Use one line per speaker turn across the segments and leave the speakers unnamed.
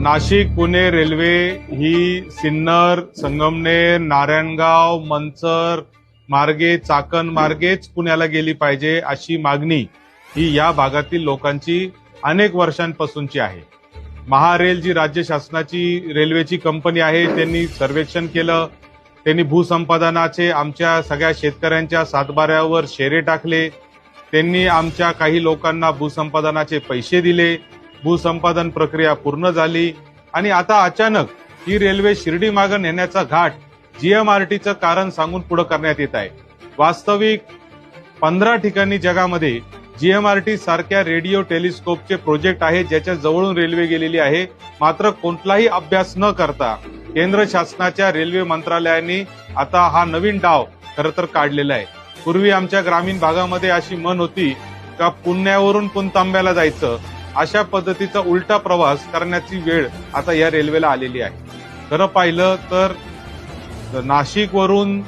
Nashik Pune railway ही सिन्नर संगमनेर नारायणगाव मंचर मार्गे चाकण मार्गेच पुण्याला गेली पाहिजे अशी मागणी ही या भागातील लोकांची अनेक वर्षांपासूनची आहे. महारेल जी राज्य शासनाची रेल्वेची कंपनी आहे त्यांनी सर्वेक्षण केलं. त्यांनी भूसंपादनाचे आमच्या सगळ्या शेतकऱ्यांच्या सातबाऱ्यावर शेरे टाकले. त्यांनी आमच्या काही लोकांना भूसंपादनाचे पैसे दिले. भूसंपादन प्रक्रिया पूर्ण झाली आणि आता अचानक ही रेल्वे शिर्डी मागं नेण्याचा घाट जीएमआरटीचं कारण सांगून पुढे करण्यात येत आहे. वास्तविक पंधरा ठिकाणी जगामध्ये जीएमआरटी सारख्या रेडिओ टेलिस्कोपचे प्रोजेक्ट आहे ज्याच्या जवळून रेल्वे गेलेली आहे. मात्र कोणताही अभ्यास न करता केंद्र शासनाच्या रेल्वे मंत्रालयाने आता हा नवीन डाव खर तर काढलेला आहे. पूर्वी आमच्या ग्रामीण भागामध्ये अशी मन होती का पुण्यावरून पुणतांब्याला जायचं अशा पद्धतीचा उलटा प्रवास करण्याची वेळ आता या रेल्वेला आलेली आहे. खरं पाहिलं तर नाशिकवरून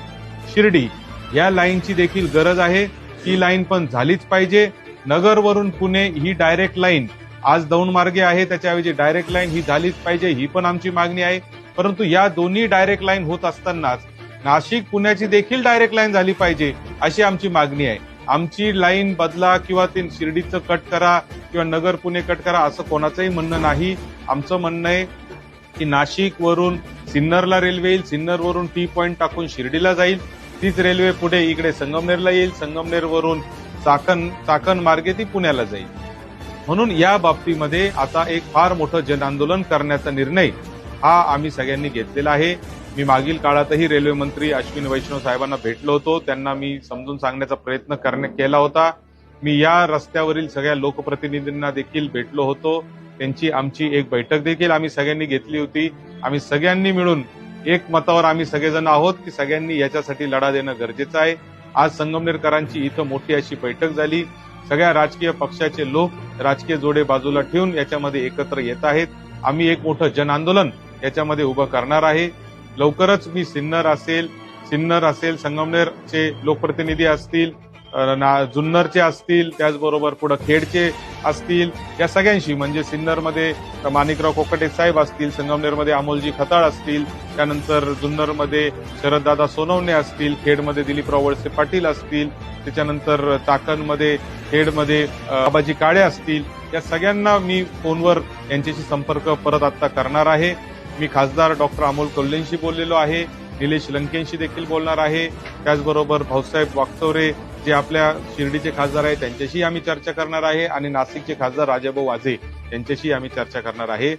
शिर्डी या लाईनची देखील गरज आहे. ही लाईन पण झालीच पाहिजे. नगरवरून पुणे ही डायरेक्ट लाईन आज दौंड मार्गे आहे. त्याच्याऐवजी डायरेक्ट लाईन ही झालीच पाहिजे ही पण आमची मागणी आहे. परंतु या दोन्ही डायरेक्ट लाईन होत असतानाच नाशिक पुण्याची देखील डायरेक्ट लाईन झाली पाहिजे अशी आमची मागणी आहे. आमची लाईन बदला किंवा ते शिर्डीचं कट करा किंवा नगर पुणे कट करा असं कोणाचंही म्हणणं नाही. आमचं म्हणणं आहे की नाशिक वरून सिन्नरला रेल्वे येईल सिन्नर वरून टी पॉईंट टाकून शिर्डीला जाईल. तीच रेल्वे पुढे इकडे संगमनेरला येईल संगमनेर वरून चाकण चाकण मार्गे ती पुण्याला जाईल. म्हणून या बाबतीमध्ये आता एक फार मोठं जन आंदोलन करण्याचा निर्णय हा आम्ही सगळ्यांनी घेतलेला आहे. मी मागील काळातही रेल्वे मंत्री वैष्णव साहेबांना भेटलो होतो. त्यांना मी समजून सांगण्याचा प्रयत्न करणे केला होता. मी या रस्त्यावरील सगळ्या लोकप्रतिनिधींना देखील भेटलो होतो. त्यांची आमची एक बैठक देखील आम्ही सगळ्यांनी घेतली होती. आम्ही सगळ्यांनी मिळून एक मतावर आम्ही सगळेजण आहोत की सगळ्यांनी याच्यासाठी लढा देणं गरजेचं आहे. आज संगमनेरकरांची इथं मोठी अशी बैठक झाली. सगळ्या राजकीय पक्षाचे लोक राजकीय जोडे बाजूला ठेवून याच्यामध्ये एकत्र येत आहेत. आम्ही एक मोठं जन आंदोलन याच्यामध्ये उभं करणार आहे. लवकरच मी सिन्नर असेल सिन्नर असेल संगमनेरचे लोकप्रतिनिधी असतील ना- जुन्नरचे असतील त्याचबरोबर पुढे खेडचे असतील या सगळ्यांशी म्हणजे सिन्नरमध्ये माणिकराव कोकटे साहेब असतील संगमनेरमध्ये अमोलजी खताळ असतील त्यानंतर जुन्नरमध्ये शरददादा सोनवणे असतील खेडमध्ये दिलीपराव वळसे पाटील असतील त्याच्यानंतर चाकणमध्ये खेडमध्ये बाबाजी काळे असतील या सगळ्यांना मी फोनवर यांच्याशी संपर्क परत आत्ता करणार आहे. मी खासदार डॉक्टर अमोल कोल्हेंशी बोललेलो आहे. निलेश लंकेंशी देखील बोलणार आहे. त्याचबरोबर भाऊसाहेब वागचौरे जे आपल्या शिर्डीचे खासदार आहेत त्यांच्याशी आम्ही चर्चा करणार आहे. आणि नाशिकचे खासदार राजाभाऊ वाझे यांच्याशी आम्ही चर्चा करणार आहे.